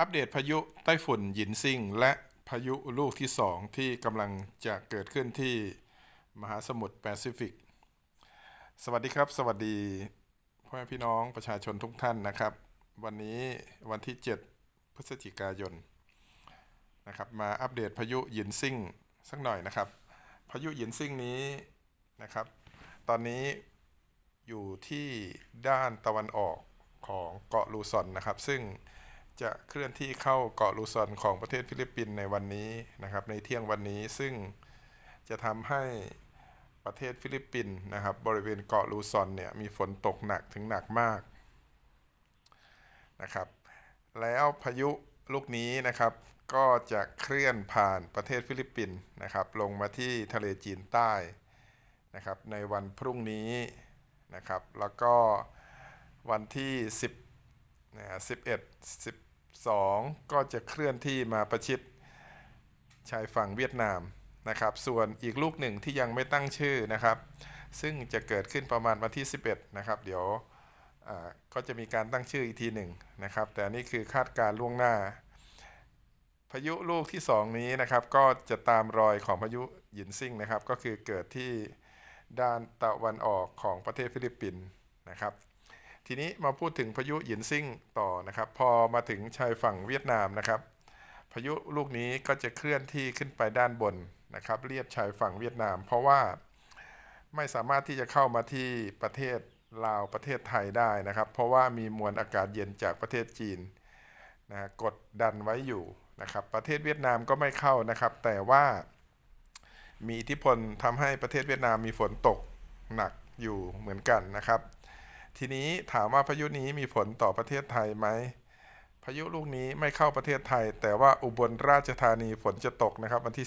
อัปเดตพายุไต้ฝุ่นหยินซิ่ง และพายุลูกที่2ที่กำลังจะเกิดขึ้นที่มหาสมุทรแปซิฟิก สวัสดีครับ สวัสดีพ่อแม่พี่น้องประชาชนทุกท่านนะครับ วันนี้วันที่ 7 พฤศจิกายนนะครับมาอัปเดตพายุหยินซิ่งสักหน่อยนะครับ พายุหยินซิ่งนี้นะครับ ตอนนี้อยู่ที่ด้านตะวันออกของเกาะลูซอนนะครับ ซึ่ง จะเคลื่อนที่เข้าเกาะลูซอนของประเทศฟิลิปปินส์ในวันนี้นะครับ ในเที่ยงวันนี้ซึ่งจะทำให้ประเทศฟิลิปปินส์นะครับ บริเวณเกาะลูซอนเนี่ยมีฝนตกหนักถึงหนักมากนะครับ แล้วพายุลูกนี้นะครับ ก็จะเคลื่อนผ่านประเทศฟิลิปปินส์นะครับ ลงมาที่ทะเลจีนใต้นะครับ ในวันพรุ่งนี้นะครับ แล้วก็วันที่ 10 11 10 2 ก็จะเคลื่อนที่มาประชิดชายฝั่งเวียดนามนะครับ ส่วนอีกลูกหนึ่งที่ยังไม่ตั้งชื่อนะครับ ซึ่งจะเกิดขึ้นประมาณวันที่ 11 นะครับ เดี๋ยวก็จะมีการตั้งชื่ออีกทีหนึ่งนะครับ แต่นี่คือคาดการล่วงหน้า พายุลูกที่ 2 นี้นะครับ ก็จะตามรอยของพายุหยินซิ่งนะครับ ก็คือเกิดที่ด้านตะวันออกของประเทศฟิลิปปินส์นะครับ ทีนี้มาพูดถึงพายุหยินซิ่งต่อนะครับ พอมาถึงชายฝั่งเวียดนามนะครับ พายุลูกนี้ก็จะเคลื่อนที่ขึ้นไปด้านบนนะครับเลียบชายฝั่งเวียดนาม เพราะว่าไม่สามารถที่จะเข้ามาที่ประเทศลาวประเทศไทยได้นะครับ เพราะว่ามีมวลอากาศเย็นจากประเทศจีนนะกดดันไว้อยู่นะครับ ประเทศเวียดนามก็ไม่เข้านะครับ แต่ว่ามีอิทธิพลทำให้ประเทศเวียดนามมีฝนตกหนักอยู่เหมือนกันนะครับ ทีนี้ถามว่าพายุนี้มีผลต่อประเทศไทยไหมพายุลูกนี้ไม่เข้าประเทศไทย แต่ว่าอุบลราชธานีฝนจะตกนะครับวันที่